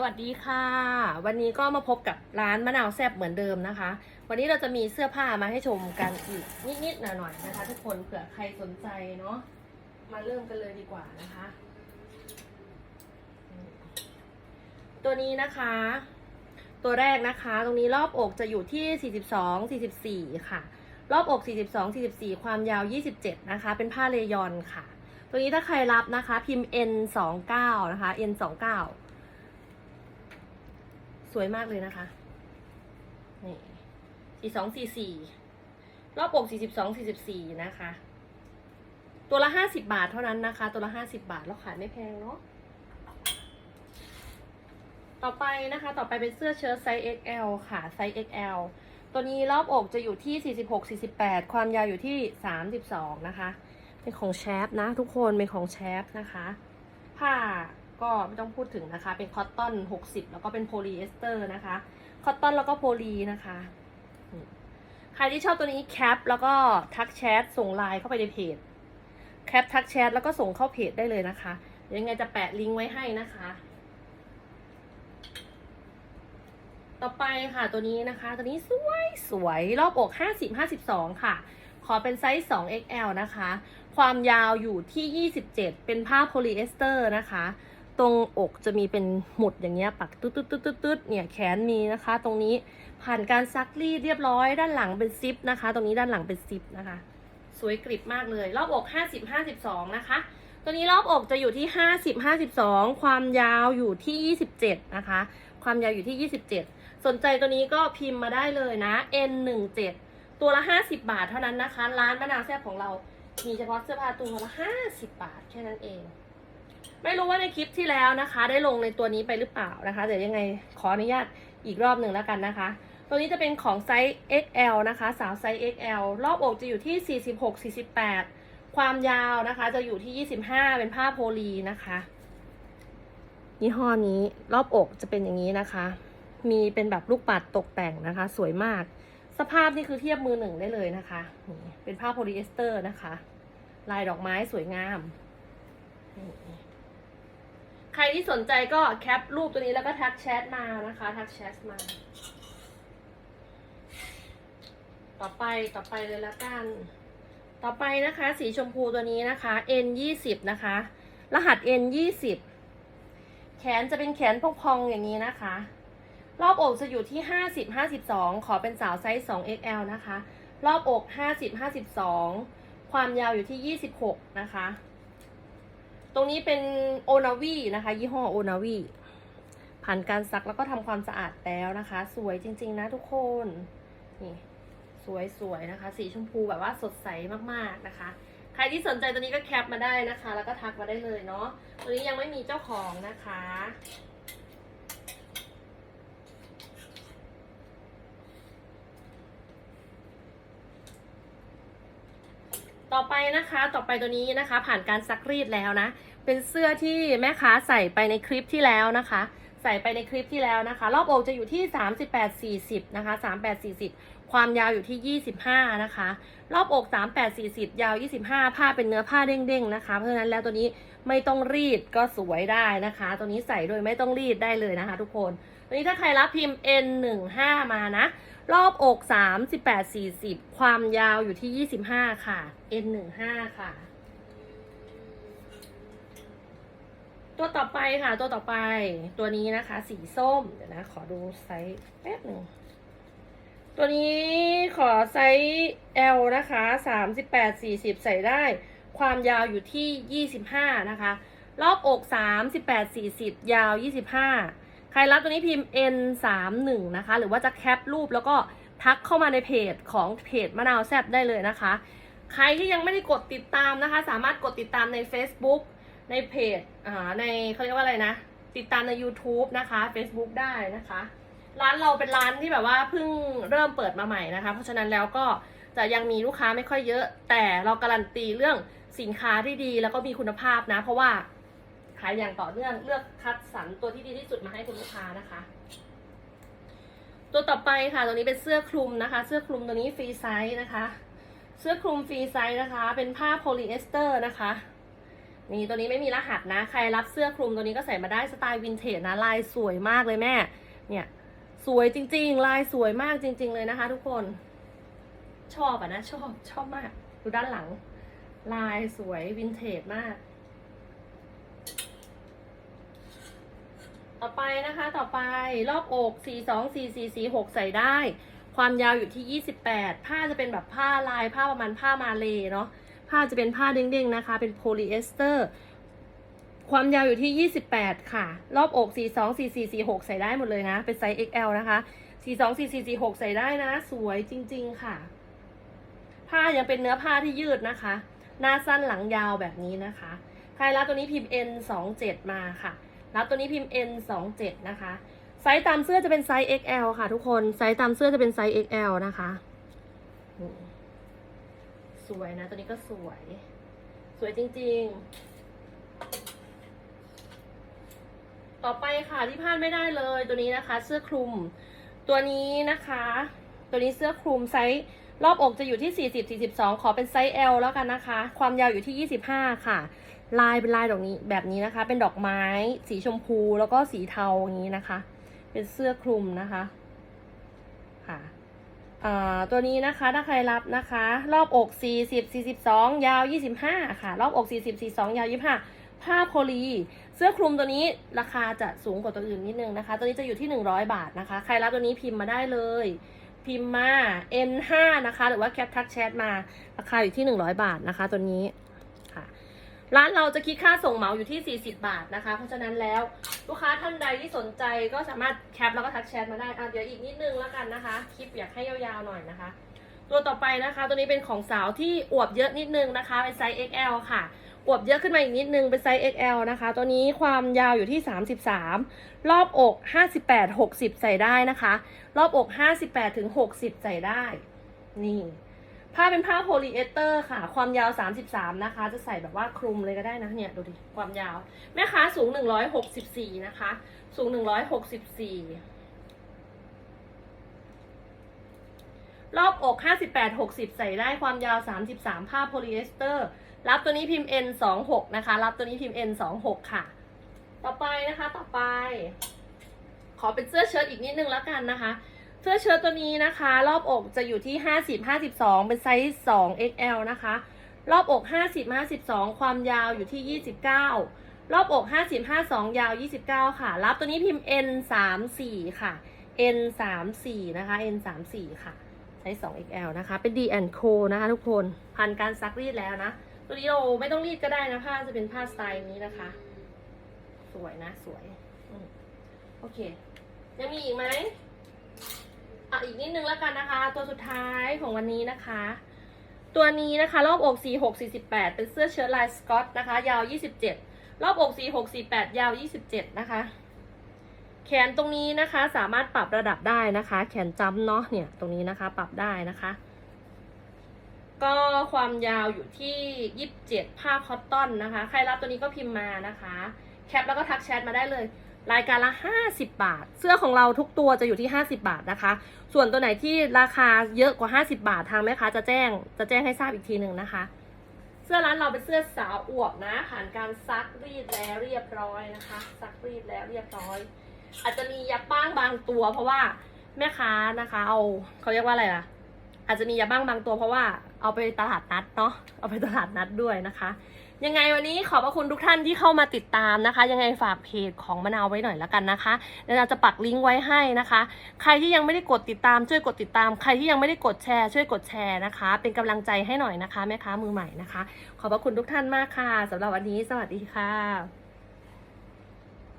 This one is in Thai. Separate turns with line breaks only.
สวัสดีค่ะ วันนี้ก็มาพบกับร้านมะนาวแซบเหมือนเดิมนะคะ วันนี้เราจะมีเสื้อผ้ามาให้ชมกันอีกนิดๆหน่อยๆนะคะ ทุกคนเผื่อใครสนใจเนาะมาเริ่มกันเลยดีกว่านะคะ ตัวนี้นะคะ ตัวแรกนะคะ ตรงนี้รอบอกจะอยู่ที่ 42 44 ค่ะ รอบอก 42 44 ความยาว 27 นะคะ เป็นผ้าเลยอนค่ะ ตัวนี้ถ้าใครรับนะคะ พิมพ์ N 2 9 นะคะ N 2 9 สวยมากเลยนะคะ นี่42 44รอบอก42 44นะคะ ตัวละ50บาทเท่านั้นนะคะ ตัวละ50บาทแล้วขายไม่แพงเนาะ ต่อไปนะคะ ต่อไปเป็นเสื้อเชิ้ตไซส์ XL ค่ะ ไซส์ XL ตัวนี้รอบอกจะอยู่ที่ 46 48 ความยาวอยู่ที่ 32 นะคะ เป็นของแชปนะทุกคน เป็นของแชปนะคะ ผ้า ก็ไม่ต้องพูดถึงนะคะ เป็นคอตตอน 60 แล้วก็เป็นโพลีเอสเตอร์นะคะ คอตตอนแล้วก็โพลีนะคะ ใครที่ชอบตัวนี้แคปแล้วก็ทักแชทส่งไลน์เข้าไปในเพจ แคปทักแชทแล้วก็ส่งเข้าเพจได้เลยนะคะ เดี๋ยวยังไงจะแปะลิงก์ไว้ให้นะคะ ต่อไปค่ะตัวนี้นะคะ ตัวนี้สวยสวยรอบอก 50 52 ค่ะ ขอเป็นไซส์ 2 XL นะคะความยาวอยู่ที่ 27 เป็นผ้าโพลีเอสเตอร์นะคะ ตรงอกจะมีเป็นหมุดอย่างเงี้ยปักตึ๊ดตึ๊ดตึ๊ดตึ๊ดตึ๊ดเนี่ยแขนมีนะคะ ตรงนี้ผ่านการซักรีดเรียบร้อย ด้านหลังเป็นซิปนะคะ ตรงนี้ด้านหลังเป็นซิปนะคะ สวยกริบมากเลย รอบอก 50 52 นะคะ ตัวนี้รอบอกจะอยู่ที่ 50 52 ความยาวอยู่ที่ 27 นะคะ ความยาวอยู่ที่ 27 สนใจตัวนี้ก็พิมพ์มาได้เลยนะ N17 ตัวละ 50 บาทเท่านั้นนะคะ ร้านมะนาวแซ่บของเรา มีเฉพาะเสื้อผ้าตัวละ 50 บาทแค่นั้นเอง ไม่รู้ว่าในคลิปที่แล้วนะคะ ได้ลงในตัวนี้ไปหรือเปล่านะคะ เดี๋ยวยังไงขออนุญาตอีกรอบหนึ่งแล้วกันนะคะ ตัวนี้จะเป็นของไซส์ XL นะคะ สาวไซส์ XL รอบอกจะอยู่ที่ 46 48 ความยาวนะคะ จะอยู่ที่ 25 เป็นผ้าโพลีนะคะยี่ห้อนี้รอบอกจะเป็นอย่างนี้นะคะ มีเป็นแบบลูกปัดตกแต่งนะคะ สวยมาก สภาพนี่คือเทียบมือหนึ่งได้เลยนะคะนี่เป็นผ้าโพลีเอสเตอร์นะคะ ลายดอกไม้สวยงามนี่ ครที่สนใจก็แคปรูปตัวนี้แล้วก็ทักแชทมานะคะ ทักแชทมา ต่อไปต่อไปเลยละกัน ต่อไปนะคะ สีชมพูตัวนี้นะคะ N 2 0นะคะ รหัส N 2 0แขนจะเป็นแขนพองๆอย่างนี้นะคะ รอบอกจะอยู่ที่50 52ขอเป็นสาวไซส์2 XL นะคะ รอบอก50 52ความยาวอยู่ที่26นะคะ รงนี้เป็นโอนาวีนะคะ ยี่ห้อโอนาวีผ่านการซักแล้วก็ทำความสะอาดแล้วนะคะ สวยจริง ๆ นะทุกคนนี่สวยๆนะคะ สีชมพูแบบว่าสดใสมากๆนะคะ ใครที่สนใจตัวนี้ก็แคปมาได้นะคะ แล้วก็ทักมาได้เลยเนาะตัวนี้ยังไม่มีเจ้าของนะคะต่อไปนะคะ ต่อไปตัวนี้นะคะ ผ่านการซักรีดแล้วนะ เป็นเสื้อที่แม่ค้าใส่ไปในคลิปที่แล้วนะคะ ใส่ไปในคลิปที่แล้วนะคะ รอบอกจะอยู่ที่ 38 40 นะคะ 38 40 ความยาวอยู่ที่ 25 นะคะ รอบอก 38 40 ยาว 25 ผ้าเป็นเนื้อผ้าเด้งๆนะคะ เพราะฉะนั้นแล้วตัวนี้ไม่ต้องรีดก็สวยได้นะคะ ตัวนี้ใส่โดยไม่ต้องรีดได้เลยนะคะ ทุกคนตัวนี้ถ้าใครรับพิมพ์ N15 มานะ รอบอก 38 40 ความยาวอยู่ที่ 25 ค่ะ N15 ค่ะ ตัวต่อไปค่ะ ตัวต่อไปตัวนี้นะคะ สีส้มเดี๋ยวนะขอดูไซส์แป๊บหนึ่งตัวนี้ขอไซส์ L นะคะ38 40ใส่ได้ ความยาวอยู่ที่25นะคะ รอบอก38 40ยาว25ใครรับตัวนี้พิมพ์ N 3 1นะคะ หรือว่าจะแคปรูปแล้วก็ทักเข้ามาในเพจของเพจมะนาวแซบได้เลยนะคะ ใครที่ยังไม่ได้กดติดตามนะคะ สามารถกดติดตามใน Facebook ในเพจอ่าในเขาเรียกว่าอะไรนะ ติดตามใน YouTube นะคะ Facebook ได้นะคะ ร้านเราเป็นร้านที่แบบว่าเพิ่งเริ่มเปิดมาใหม่นะคะ เพราะฉะนั้นแล้วก็จะยังมีลูกค้าไม่ค่อยเยอะ แต่เราการันตีเรื่องสินค้าที่ดีแล้วก็มีคุณภาพนะ เพราะว่าขายอย่างต่อเนื่องเลือกคัดสรรตัวที่ดีที่สุดมาให้คุณลูกค้านะคะ ตัวต่อไปค่ะตัวนี้เป็นเสื้อคลุมนะคะ เสื้อคลุมตัวนี้ฟรีไซส์นะคะ เสื้อคลุมฟรีไซส์นะคะ เป็นผ้าโพลีเอสเตอร์นะคะ นี่ตัวนี้ไม่มีรหัสนะ ใครรับเสื้อคลุมตัวนี้ก็ใส่มาได้สไตล์วินเทจนะลายสวยมากเลยแม่ เนี่ย สวยจริง ๆ ลายสวยมากจริง ๆ เลยนะคะ ทุกคน ชอบอะนะชอบชอบมาก ดูด้านหลัง ลายสวยวินเทจมาก ต่อไปนะคะ ต่อไปรอบอก4 2 4 4 4 6 ใส่ได้ ความยาวอยู่ที่ 28 ผ้าจะเป็นแบบผ้าลายผ้าประมาณผ้ามาเลยเนาะ ผ้าจะเป็นผ้าเด้งๆนะคะ เป็นโพลีเอสเตอร์ ความยาวอยู่ที่ 28 ค่ะ รอบอก 42 44 46 ใส่ได้หมดเลยนะ เป็นไซส์ XL นะคะ 42 44 46 ใส่ได้นะ สวยจริงๆค่ะ ผ้ายังเป็นเนื้อผ้าที่ยืดนะคะ หน้าสั้นหลังยาวแบบนี้นะคะ ใครรับตัวนี้พิมพ์ N 2 7 มาค่ะ รับตัวนี้พิมพ์ N 2 7 นะคะ ไซส์ตามเสื้อจะเป็นไซส์ XL ค่ะ ทุกคน ไซส์ตามเสื้อจะเป็นไซส์ XL นะคะ สวยนะ ตัวนี้ก็สวย สวยจริง ๆ ต่อไปค่ะที่พลาดไม่ได้เลยตัวนี้นะคะ เสื้อคลุม ตัวนี้นะคะ ตัวนี้เสื้อคลุมไซส์รอบอกจะอยู่ที่ 40 42 ขอเป็นไซส์ L แล้วกันนะคะ ความยาวอยู่ที่ 25 ค่ะ ลายเป็นลายดอกนี้แบบนี้นะคะ เป็นดอกไม้ สีชมพูแล้วก็สีเทาอย่างนี้นะคะ เป็นเสื้อคลุมนะคะ ค่ะ ตัวนี้นะคะถ้าใครรับนะคะ รอบอก 40 42 ยาว 25 ค่ะ รอบอก 40 42 ยาว 25 ผ้าโพลี เสื้อคลุมตัวนี้ราคาจะสูงกว่าตัวอื่นนิดนึงนะคะ ตัวนี้จะอยู่ที่ 100 บาทนะคะ ใครรับตัวนี้พิมพ์มาได้เลย พิมพ์มา N5 นะคะ หรือว่าแคปทักแชทมา ราคาอยู่ที่ 100 บาทนะคะ ตัวนี้ ร้านเราจะคิดค่าส่งเหมาอยู่ที่ 40 บาทนะคะ เพราะฉะนั้นแล้วลูกค้าท่านใดที่สนใจก็สามารถแคปแล้วก็ทักแชทมาได้อะเดี๋ยวอีกนิดนึงแล้วกันนะคะ คลิปอยากให้ยาวๆหน่อยนะคะ ตัวต่อไปนะคะ ตัวนี้เป็นของสาวที่อวบเยอะนิดนึงนะคะ เป็นไซส์ XL ค่ะ อวบเยอะขึ้นมาอีกนิดนึง เป็นไซส์ XL นะคะ ตัวนี้ความยาวอยู่ที่ 33 รอบอก 58 60 ใส่ได้นะคะ รอบอก 58ถึง60 ใส่ได้ นี่ ผ้าเป็นผ้าโพลีเอสเตอร์ค่ะ ความยาว 33 นะคะ จะใส่แบบว่าคลุมเลยก็ได้นะเนี่ยดูดิ ความยาว แม่ค้าสูง 164 นะคะ สูง 164 รอบอก 58 60 ใส่ได้ความยาว 33 ผ้าโพลีเอสเตอร์ รับตัวนี้พิมพ์ N 2 6 นะคะ รับตัวนี้พิมพ์ N 2 6 ค่ะ ต่อไปนะคะ ต่อไป ขอเป็นเสื้อเชิ้ตอีกนิดนึงแล้วกันนะคะ เสื้อเชิ้ตตัวนี้นะคะ รอบอกจะอยู่ที่ 50 52 เป็นไซส์2 XL นะคะ รอบอก 50 52 ความยาวอยู่ที่ 29 รอบอก 50 52 ยาว 29 ค่ะ รับตัวนี้พิมพ์ N 3 4ค่ะ N 3 4นะคะ N 3 4ค่ะ ไซส์2 XL นะคะ เป็น D Co นะคะ ทุกคน ผ่านการซักรีดแล้วนะ ตัวนี้เราไม่ต้องรีดก็ได้นะผ้าจะเป็นผ้าสไตล์นี้นะคะ สวยนะ สวยอโอเค ยังมีอีกไหม อะอีกนิดนึงแล้วกันนะคะ ตัวสุดท้ายของวันนี้นะคะ ตัวนี้นะคะรอบอก 46 48 เป็นเสื้อเชิ้ตลายสกอตนะคะ ยาว 27 รอบอก 46 48 ยาว 27 นะคะ แขนตรงนี้นะคะสามารถปรับระดับได้นะคะ แขนจำเนาะเนี่ยตรงนี้นะคะ ปรับได้นะคะ ก็ความยาวอยู่ที่ 27 ผ้าคอตตอนนะคะ ใครรับตัวนี้ก็พิมพ์มานะคะ แคปแล้วก็ทักแชทมาได้เลย รายการละ 50 บาท เสื้อของเราทุกตัวจะอยู่ที่ 50 บาทนะคะ ส่วนตัวไหนที่ราคาเยอะกว่า 50 บาททางแม่ค้าจะแจ้งจะแจ้งให้ทราบอีกทีหนึ่งนะคะ เสื้อร้านเราเป็นเสื้อสาวอวบนะผ่านการซักรีดแล้วเรียบร้อยนะคะ ซักรีดแล้วเรียบร้อย อาจจะมียับบ้างบางตัว เพราะว่าแม่ค้านะคะเอาเขาเรียกว่าอะไรล่ะ อาจจะมียับบ้างบางตัว เพราะว่าเอาไปตลาดนัดเนาะเอาไปตลาดนัดด้วยนะคะ ยังไงวันนี้ขอบพระคุณทุกท่านที่เข้ามาติดตามนะคะ ยังไงฝากเพจของมะนาวไว้หน่อยละกันนะคะเดี๋ยวเราจะปักลิงก์ไว้ให้นะคะ ใครที่ยังไม่ได้กดติดตามช่วยกดติดตาม ใครที่ยังไม่ได้กดแชร์ช่วยกดแชร์นะคะ เป็นกำลังใจให้หน่อยนะคะแม่ค้ามือใหม่นะคะ ขอบพระคุณทุกท่านมากค่ะสำหรับวันนี้สวัสดีค่ะ